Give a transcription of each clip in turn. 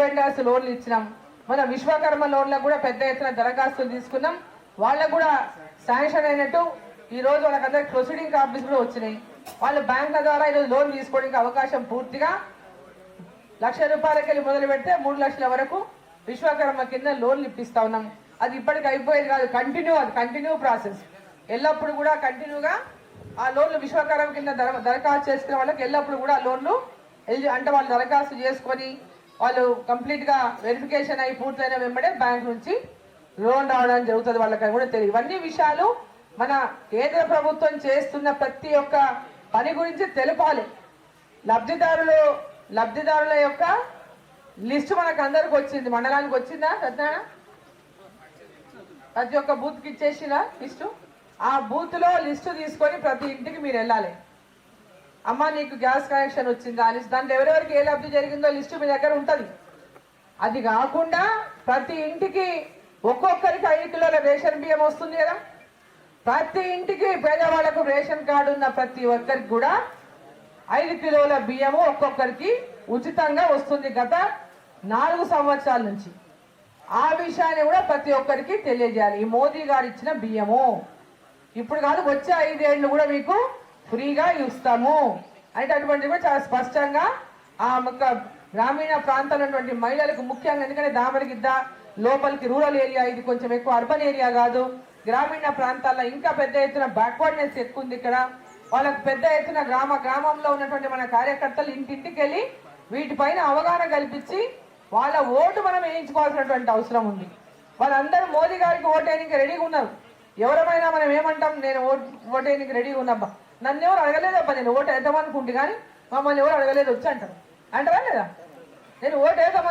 Vendors లోన్లు ఇచ్చినాం. మన విశ్వకర్మ లోన్లకు కూడా పెద్ద ఎత్తున దరఖాస్తులు తీసుకున్నాం. వాళ్ళకు కూడా శాంక్షన్ అయినట్టు ఈ రోజు వాళ్ళకందరికి ప్రొసీడింగ్ ఆఫీస్ కూడా వచ్చినాయి. వాళ్ళు బ్యాంకుల ద్వారా ఈరోజు లోన్ తీసుకోవడానికి అవకాశం పూర్తిగా లక్ష రూపాయలకి వెళ్ళి మొదలు పెడితే మూడు లక్షల వరకు విశ్వకర్మ కింద లోన్లు ఇప్పిస్తా ఉన్నాం. అది ఇప్పటికి అయిపోయేది కాదు కంటిన్యూ అది కంటిన్యూ ప్రాసెస్ ఎల్లప్పుడు కూడా కంటిన్యూగా ఆ లోన్లు విశ్వకర్మ కింద దర- దరఖాస్తు చేసుకునే వాళ్ళకి ఎల్లప్పుడు కూడా ఆ లోన్లు అంటే వాళ్ళు దరఖాస్తు చేసుకొని వాళ్ళు కంప్లీట్గా వెరిఫికేషన్ అయి పూర్తయిన వెంబడే బ్యాంక్ నుంచి లోన్ రావడం జరుగుతుంది వాళ్ళకి కూడా తెలియదు. ఇవన్నీ విషయాలు మన కేంద్ర ప్రభుత్వం చేస్తున్న ప్రతి ఒక్క పని గురించి తెలపాలి. లబ్ధిదారులు లబ్ధిదారుల యొక్క లిస్టు మనకు అందరికి వచ్చింది. మండలానికి వచ్చిందా సత్యనారాయణ ప్రతి ఒక్క బూత్కి ఇచ్చేసిన లిస్టు? ఆ బూత్లో లిస్టు తీసుకొని ప్రతి ఇంటికి మీరు వెళ్ళాలి. అమ్మ నీకు గ్యాస్ కనెక్షన్ వచ్చిందా అని లిస్ట్ దాంట్లో ఎవరెవరికి ఏ లబ్ధి జరిగిందో లిస్టు మీ దగ్గర ఉంటుంది. అది కాకుండా ప్రతి ఇంటికి ఒక్కొక్కరికి ఐదు కిలోల రేషన్ బియ్యం వస్తుంది కదా. ప్రతి ఇంటికి పేదవాళ్ళకు రేషన్ కార్డు ఉన్న ప్రతి ఒక్కరికి కూడా ఐదు కిలోల బియ్యము ఒక్కొక్కరికి ఉచితంగా వస్తుంది గత నాలుగు సంవత్సరాల నుంచి. ఆ విషయాన్ని కూడా ప్రతి ఒక్కరికి తెలియజేయాలి. ఈ మోదీ గారు ఇచ్చిన బియ్యము. ఇప్పుడు కాదు వచ్చే ఐదేళ్ళు కూడా మీకు ఫ్రీగా ఇస్తాము. అయితే అటువంటివి చాలా స్పష్టంగా ఆ యొక్క గ్రామీణ ప్రాంతాల్లో ఉన్నటువంటి మహిళలకు ముఖ్యంగా ఎందుకంటే దామరగిద్ద లోపలికి రూరల్ ఏరియా ఇది కొంచెం ఎక్కువ అర్బన్ ఏరియా కాదు. గ్రామీణ ప్రాంతాల్లో ఇంకా పెద్ద ఎత్తున బ్యాక్వర్డ్నెస్ ఎక్కువ ఉంది ఇక్కడ. వాళ్ళకు పెద్ద ఎత్తున గ్రామ గ్రామంలో ఉన్నటువంటి మన కార్యకర్తలు ఇంటింటికి వెళ్ళి వీటిపైన అవగాహన కల్పించి వాళ్ళ ఓటు మనం వేయించుకోవాల్సినటువంటి అవసరం ఉంది. వాళ్ళందరూ మోదీ గారికి ఓటేయడానికి రెడీగా ఉన్నారు. ఎవరమైనా మనం ఏమంటాం నేను ఓట్ ఓటేయడానికి రెడీగా ఉన్నబ్బా నన్ను ఎవరు అడగలేదబ్బా నేను ఓటు వేద్దామనుకుంటే కానీ మమ్మల్ని ఎవరు అడగలేదు వచ్చి అంటారు. అంటారా లేదా? నేను ఓటు వేద్దాం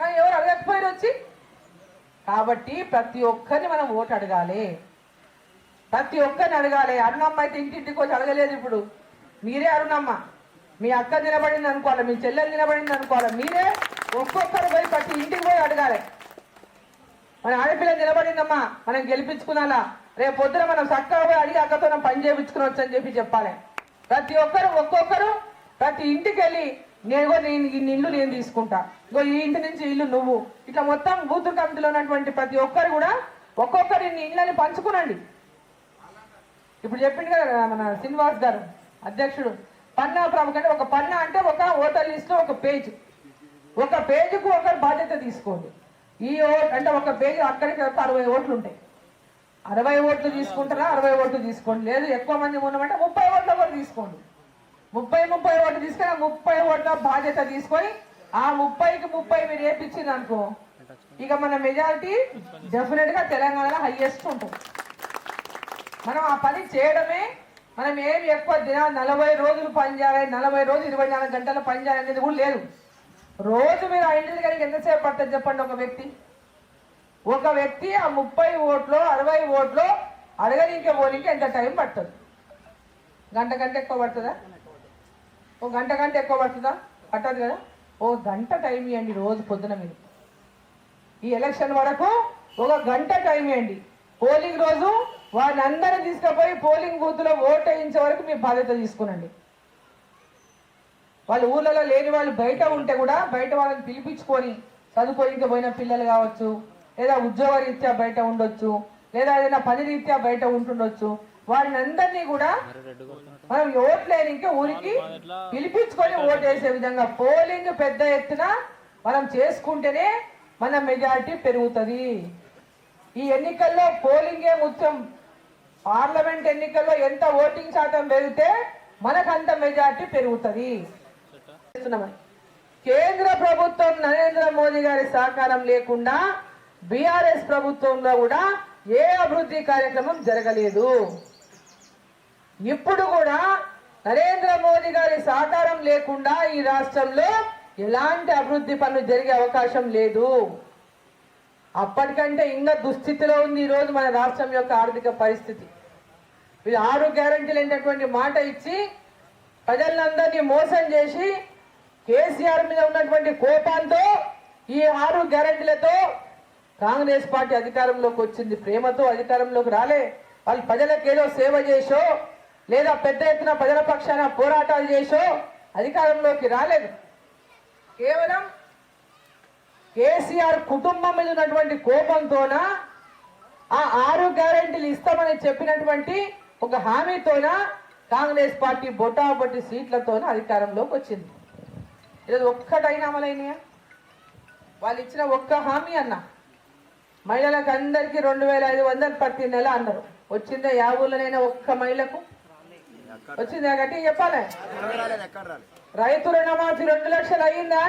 కానీ ఎవరు అడగకపోయారు వచ్చి? కాబట్టి ప్రతి ఒక్కరిని మనం ఓటు అడగాలి. ప్రతి ఒక్కరిని అడగాలి. అరుణమ్మ అయితే ఇంటింటికి వచ్చి అడగలేదు ఇప్పుడు. మీరే అరుణమ్మ. మీ అక్క నిలబడింది అనుకోవాలి మీ చెల్లెలు నిలబడింది అనుకోవాలి. మీరే ఒక్కొక్కరు పోయి ప్రతి ఇంటికి పోయి అడగాలి. మన ఆడపిల్ల నిలబడిందమ్మా మనం గెలిపించుకున్నాలా? రేపు పొద్దున మనం చక్కగా పోయి అడిగి అక్కతో మనం పని చేయించుకునొచ్చు అని చెప్పి చెప్పాలి. ప్రతి ఒక్కరు ఒక్కొక్కరు ప్రతి ఇంటికి వెళ్ళి నేను నేను ఈ ఇల్లు నేను తీసుకుంటా. ఇగో ఈ ఇంటి నుంచి ఇల్లు నువ్వు. ఇట్లా మొత్తం బూత్ కమిటీలో ఉన్నటువంటి ప్రతి ఒక్కరు కూడా ఒక్కొక్కరి ఇళ్ళని పంచుకునండి. ఇప్పుడు చెప్పింది కదా మన శ్రీనివాస్ గారు అధ్యక్షుడు. పన్నా ప్రముఖ అంటే ఒక పన్నా అంటే ఒక ఓటర్ లిస్ట్ ఒక పేజ్. ఒక పేజీకు ఒకరు బాధ్యత తీసుకోండి. ఈ ఓట్ అంటే ఒక పేజీ అక్కడికి అరవై ఓట్లు ఉంటాయి. అరవై ఓట్లు తీసుకుంటారా? అరవై ఓట్లు తీసుకోండి. లేదు ఎక్కువ మంది ఉన్నామంటే ముప్పై ఓట్లు కూడా తీసుకోండి. ముప్పై ముప్పై ఓట్లు తీసుకొని ముప్పై ఓట్ల బాధ్యత తీసుకొని ఆ ముప్పైకి ముప్పై మీరు వేపించింది అనుకో ఇక మన మెజారిటీ డెఫినెట్గా తెలంగాణలో హైయెస్ట్ ఉంటుంది. మనం ఆ పని చేయడమే మనం ఏమి ఎక్కువ దినాలు నలభై రోజులు పని చేయాలి నలభై రోజులు ఇరవై నాలుగు గంటలు పని కూడా లేదు. రోజు మీరు ఆ ఇంటికి ఎంతసేపు పడుతుంది చెప్పండి ఒక వ్యక్తి? ఒక వ్యక్తి ఆ ముప్పై ఓట్లు అరవై ఓట్లు అడగనీకే పోనీకి ఎంత టైం పడుతుంది గంట గంట ఎక్కువ పడుతుందా? ఓ గంట గంట ఎక్కువ పడుతుందా? పట్టదు కదా. ఓ గంట టైం ఇవ్వండి రోజు పొద్దున మీరు. ఈ ఎలక్షన్ వరకు ఒక గంట టైం ఇవ్వండి. పోలింగ్ రోజు వారిని అందరూ తీసుకుపోయి పోలింగ్ బూత్లో ఓట్ వేయించే వరకు మీ బాధ్యత తీసుకునండి. వాళ్ళు ఊళ్ళలో లేని వాళ్ళు బయట ఉంటే కూడా బయట వాళ్ళని పిలిపించుకొని చదువుకోనికి పోయిన పిల్లలు కావచ్చు లేదా ఉద్యోగ రీత్యా బయట ఉండొచ్చు లేదా ఏదైనా పని రీత్యా బయట ఉంటుండొచ్చు వారిని అందరినీ కూడా మనం ఓట్లేని ఇంకా ఊరికి పిలిపించుకొని ఓటు వేసే విధంగా పోలింగ్ పెద్ద ఎత్తున మనం చేసుకుంటేనే మన మెజారిటీ పెరుగుతుంది. ఈ ఎన్నికల్లో పోలింగే ముఖ్యం పార్లమెంట్ ఎన్నికల్లో ఎంత ఓటింగ్ శాతం పెరిగితే మనకంత మెజారిటీ పెరుగుతుంది. కేంద్ర ప్రభుత్వం నరేంద్ర మోదీ గారి సహకారం లేకుండా బీఆర్ఎస్ ప్రభుత్వంలో కూడా ఏ అభివృద్ధి కార్యక్రమం జరగలేదు. ఇప్పుడు కూడా నరేంద్ర మోదీ గారి సహకారం లేకుండా ఈ రాష్ట్రంలో ఎలాంటి అభివృద్ధి పనులు జరిగే అవకాశం లేదు. అప్పటికంటే ఇంకా దుస్థితిలో ఉంది ఈ రోజు మన రాష్ట్రం యొక్క ఆర్థిక పరిస్థితి. వీళ్ళు ఆరు గ్యారంటీలు అనేటటువంటి మాట ఇచ్చి ప్రజలందరినీ మోసం చేసి కేసీఆర్ మీద ఉన్నటువంటి కోపంతో ఈ ఆరు గ్యారంటీలతో కాంగ్రెస్ పార్టీ అధికారంలోకి వచ్చింది. ప్రేమతో అధికారంలోకి రాలే. వాళ్ళు ప్రజలకు ఏదో సేవ చేసో లేదా పెద్ద ఎత్తున ప్రజల పక్షాన పోరాటాలు చేసో అధికారంలోకి రాలేదు. కేవలం కేసీఆర్ కుటుంబం మీద ఉన్నటువంటి కోపంతోన ఆ ఆరు గ్యారంటీలు ఇస్తామని చెప్పినటువంటి ఒక హామీతోన కాంగ్రెస్ పార్టీ బొటాబొట్టి సీట్లతోన అధికారంలోకి వచ్చింది. ఈరోజు ఒక్కటైనా అమలైనయా? వాళ్ళు ఇచ్చిన ఒక్క హామీ అన్న. మహిళలకు అందరికీ రెండు వేల ఐదు వందలు ప్రతి నెల అన్నారు. వచ్చిందా యా ఊళ్ళోనైనా ఒక్క మహిళకు? వచ్చిందా గట్టి చెప్పాలి. రైతు రుణమాఫీ రెండు లక్షలు అయ్యిందా?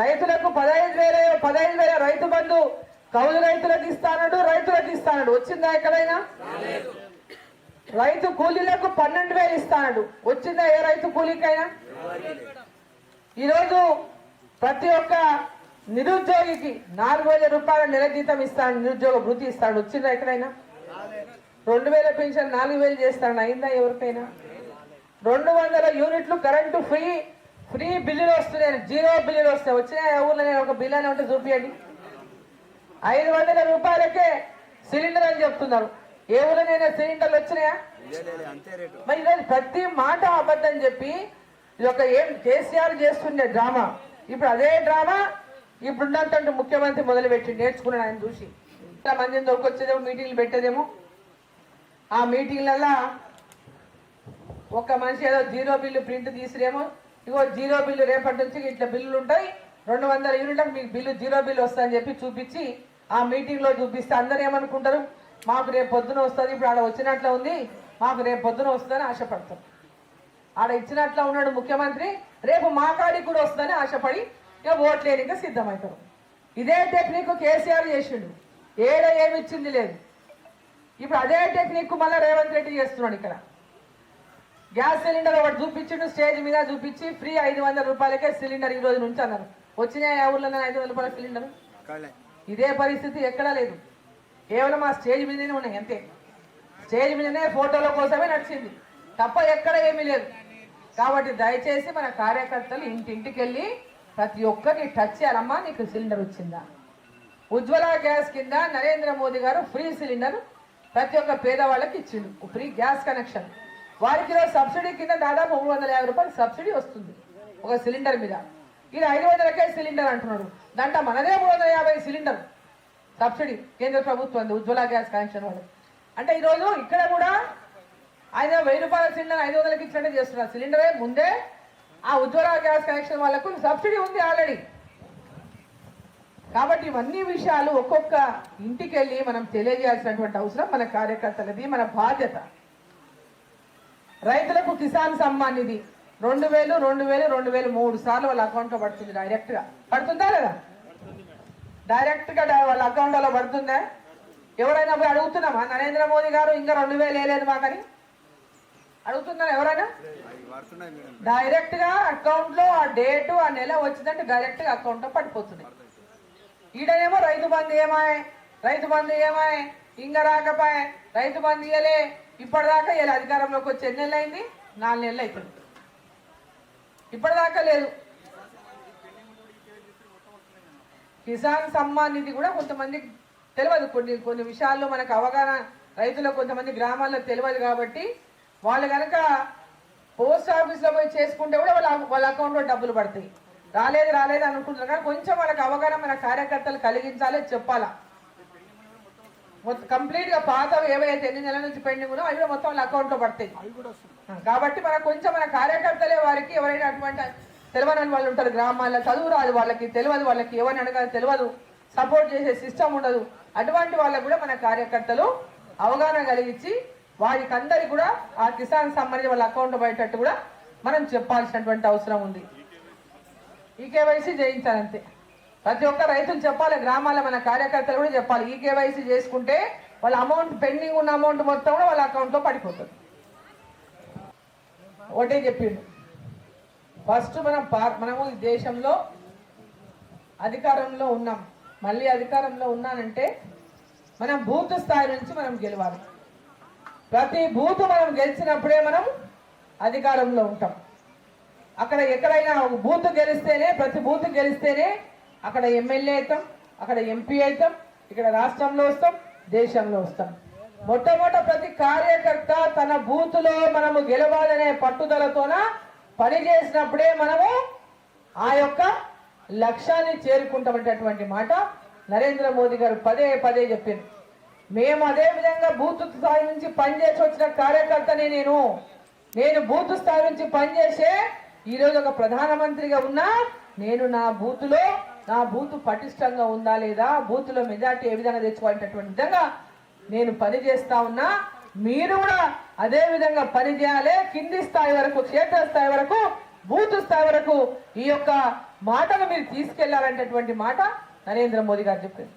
రైతులకు పదహైదు వేల పదహైదు వేల రైతు బంధు కౌలు రైతులకు ఇస్తానడు రైతులకు ఇస్తానడు. వచ్చిందా ఎక్కడైనా? రైతు కూలీలకు పన్నెండు వేలు ఇస్తానడు. వచ్చిందా ఏ రైతు కూలీకైనా? ఈరోజు ప్రతి ఒక్క నిరుద్యోగికి నాలుగు వేల రూపాయల నెల జీతం ఇస్తాడు నిరుద్యోగ భృతి ఇస్తాడు. వచ్చిందా ఎక్కడైనా? రెండు వేల పెన్షన్ నాలుగు వేలు చేస్తాడు. అయిందా ఎవరికైనా? రెండు వందల యూనిట్లు కరెంటు ఫ్రీ ఫ్రీ బిల్లులు వస్తున్నాయి. జీరో బిల్లులు వస్తాయి వచ్చినాయి ఊర్లో నేను ఒక బిల్ అని ఉంటే చూపించండి ఐదు వందల రూపాయలకే సిలిండర్ అని చెప్తున్నారు. ఏ ఊళ్ళోనైనా సిలిండర్లు వచ్చినాయా? మరి ప్రతి మాట అబద్ధం చెప్పి ఇది ఒక ఏం కేసీఆర్ చేస్తుండే డ్రామా. ఇప్పుడు అదే డ్రామా ఇప్పుడు ముఖ్యమంత్రి మొదలుపెట్టి నేర్చుకున్నాడు ఆయన చూసి. ఇంత మందిని దొరికొచ్చేదేమో మీటింగ్లు పెట్టేదేమో. ఆ మీటింగ్లలో ఒక మనిషి ఏదో జీరో బిల్లు ప్రింట్ తీసిరేమో ఇగో జీరో బిల్లు రేపటి నుంచి ఇట్లా బిల్లులు ఉంటాయి రెండు వందల యూనిట్లకు మీకు బిల్లు జీరో బిల్లు వస్తుందని చెప్పి చూపించి ఆ మీటింగ్లో చూపిస్తే అందరు ఏమనుకుంటారు? మాకు రేపు పొద్దున వస్తుంది ఇప్పుడు ఆడ వచ్చినట్ల ఉంది మాకు రేపు పొద్దున వస్తుందని ఆశపడతారు ఆడ ఇచ్చినట్ల ఉన్నాడు ముఖ్యమంత్రి రేపు మా కాడికి కూడా వస్తుందని ఆశపడి ఇక ఓట్లేనిక సిద్ధమవుతారు. ఇదే టెక్నిక్ కేసీఆర్ చేసిండు. ఏడ ఏమి ఇచ్చింది లేదు. ఇప్పుడు అదే టెక్నిక్ మళ్ళీ రేవంత్ రెడ్డి చేస్తున్నాడు ఇక్కడ. గ్యాస్ సిలిండర్ ఒకటి చూపించిండు స్టేజ్ మీద చూపించి ఫ్రీ ఐదు వందల రూపాయలకే సిలిండర్ ఈ రోజు నుంచి అన్నారు. వచ్చినాయి ఊర్లో ఐదు వందల రూపాయల సిలిండర్? ఇదే పరిస్థితి ఎక్కడా లేదు. కేవలం ఆ స్టేజ్ మీదనే ఉన్నాయి అంతే. స్టేజ్ మీదనే ఫోటోల కోసమే నడిచింది. తప్ప ఎక్కడ ఏమీ లేదు. కాబట్టి దయచేసి మన కార్యకర్తలు ఇంటింటికి వెళ్ళి ప్రతి ఒక్కరిని టచ్ చేయాలమ్మా నీకు సిలిండర్ వచ్చిందా? ఉజ్వల గ్యాస్ కింద నరేంద్ర మోదీ గారు ఫ్రీ సిలిండర్ ప్రతి ఒక్క పేదవాళ్ళకి ఇచ్చిండు. ఫ్రీ గ్యాస్ కనెక్షన్ వారికి సబ్సిడీ కింద దాదాపు మూడు వందల యాభై రూపాయలు సబ్సిడీ వస్తుంది ఒక సిలిండర్ మీద. ఇది ఐదు వందలకే సిలిండర్ అంటున్నాడు. దాంట్లో మనదే మూడు వందల యాభై సిలిండర్ సబ్సిడీ కేంద్ర ప్రభుత్వం ఉజ్వల గ్యాస్ కనెక్షన్ వాళ్ళు అంటే ఈరోజు ఇక్కడ కూడా ఆయన వెయ్యి రూపాయల సిలిండర్ ఐదు వందలకి ఇచ్చినట్టు చేస్తున్నారు. సిలిండరే ముందే ఆ ఉజ్వల గ్యాస్ కనెక్షన్ వాళ్ళకు సబ్సిడీ ఉంది ఆల్రెడీ. కాబట్టి ఇవన్నీ విషయాలు ఒక్కొక్క ఇంటికి వెళ్ళి మనం తెలియజేయాల్సినటువంటి అవసరం మన కార్యకర్తలది మన బాధ్యత. రైతులకు కిసాన్ సమ్మాన్ నిధి. రెండు వేలు రెండు వేలు రెండు వేలు మూడు సార్లు వాళ్ళ అకౌంట్లో పడుతుంది డైరెక్ట్గా పడుతుందా లేదా? డైరెక్ట్గా వాళ్ళ అకౌంట్లో పడుతుందా? ఎవరైనా పోయి అడుగుతున్నామా? నరేంద్ర మోదీ గారు ఇంకా రెండు వేలు వేయలేదు మాకని. అడుగుతున్నారా ఎవరైనా డైరెక్ట్గా అకౌంట్లో ఆ డేటు ఆ నెల వచ్చిందంటే డైరెక్ట్గా అకౌంట్లో పడిపోతున్నాయి ఈడనేమో రైతు బంధు ఏమాయ్ రైతు బంధు ఏమాయ్ ఇంక రాకపాయ్ రైతు బంధు ఇయ్యలే ఇప్పటిదాకా ఇలా అధికారంలోకి వచ్చి ఎన్ని నెలలు అయింది? నాలుగు నెలలు అవుతుంది ఇప్పటిదాకా లేదు. కిసాన్ సమ్మాన్ నిధి కూడా కొంతమందికి తెలియదు. కొన్ని కొన్ని విషయాల్లో మనకు అవగాహన రైతులకు కొంతమంది గ్రామాల్లో తెలియదు కాబట్టి వాళ్ళు కనుక పోస్ట్ ఆఫీస్లో పోయి చేసుకుంటే కూడా వాళ్ళ వాళ్ళ అకౌంట్లో డబ్బులు పడతాయి. రాలేదు రాలేదు అనుకుంటున్నారు. కానీ కొంచెం వాళ్ళకి అవగాహన మన కార్యకర్తలు కలిగించాలి చెప్పాలా? మొత్తం కంప్లీట్గా పాత ఏవైతే ఎన్ని నెలల నుంచి పెండింగ్ ఉన్నో అవి మొత్తం వాళ్ళ అకౌంట్లో పడతాయి కాబట్టి మన కొంచెం మన కార్యకర్తలే వారికి ఎవరైనా అటువంటి తెలియని వాళ్ళు ఉంటారు గ్రామాల్లో చదువు రాదు వాళ్ళకి తెలియదు వాళ్ళకి ఎవరిని అడగాలి తెలియదు సపోర్ట్ చేసే సిస్టమ్ ఉండదు. అటువంటి వాళ్ళకు కూడా మన కార్యకర్తలు అవగాహన కలిగించి వారికి అందరికి కూడా ఆ కిసాన్ సంబంధించి వాళ్ళ అకౌంట్ పోయేటట్టు కూడా మనం చెప్పాల్సినటువంటి అవసరం ఉంది. ఈ కేవైసీ చేయించాలంతే. ప్రతి ఒక్క రైతులు చెప్పాలి గ్రామాల మన కార్యకర్తలు కూడా చెప్పాలి ఈ కేవైసీ చేసుకుంటే వాళ్ళ అమౌంట్ పెండింగ్ ఉన్న అమౌంట్ మొత్తం కూడా వాళ్ళ అకౌంట్లో పడిపోతుంది. ఒకటే చెప్పిండు. ఫస్ట్ మనం పా- మనము ఈ దేశంలో అధికారంలో ఉన్నాం. మళ్ళీ అధికారంలో ఉన్నానంటే మనం బూత్ స్థాయి నుంచి మనం గెలవాలి. ప్రతి బూత్ మనం గెలిచినప్పుడే మనం అధికారంలో ఉంటాం. అక్కడ ఎక్కడైనా ఒక బూత్ గెలిస్తేనే ప్రతి బూత్ గెలిస్తేనే అక్కడ ఎమ్మెల్యే అవుతాం అక్కడ ఎంపీ అవుతాం ఇక్కడ రాష్ట్రంలో వస్తాం దేశంలో వస్తాం. మొట్టమొదట ప్రతి కార్యకర్త తన బూత్లో మనము గెలవాలనే పట్టుదలతోన పని చేసినప్పుడే మనము ఆ యొక్క లక్ష్యాన్ని చేరుకుంటామనేటటువంటి మాట నరేంద్ర మోదీ గారు పదే పదే చెప్పింది మేము అదే విధంగా బూత్ స్థాయి నుంచి పనిచేసి వచ్చిన కార్యకర్తనే నేను. నేను బూత్ స్థాయి నుంచి పనిచేసే ఈరోజు ఒక ప్రధానమంత్రిగా ఉన్నా. నేను నా బూతులో నా బూత్ పటిష్టంగా ఉందా లేదా బూత్లో మెజార్టీ ఏ విధంగా తెచ్చుకోవాలనేటటువంటి విధంగా నేను పని చేస్తా ఉన్నా. మీరు కూడా అదే విధంగా పని చేయాలి కింది స్థాయి వరకు క్షేత్ర స్థాయి వరకు బూత్ స్థాయి వరకు ఈ యొక్క మాటను మీరు తీసుకెళ్ళాలనేటటువంటి మాట నరేంద్ర మోదీ గారు చెప్పింది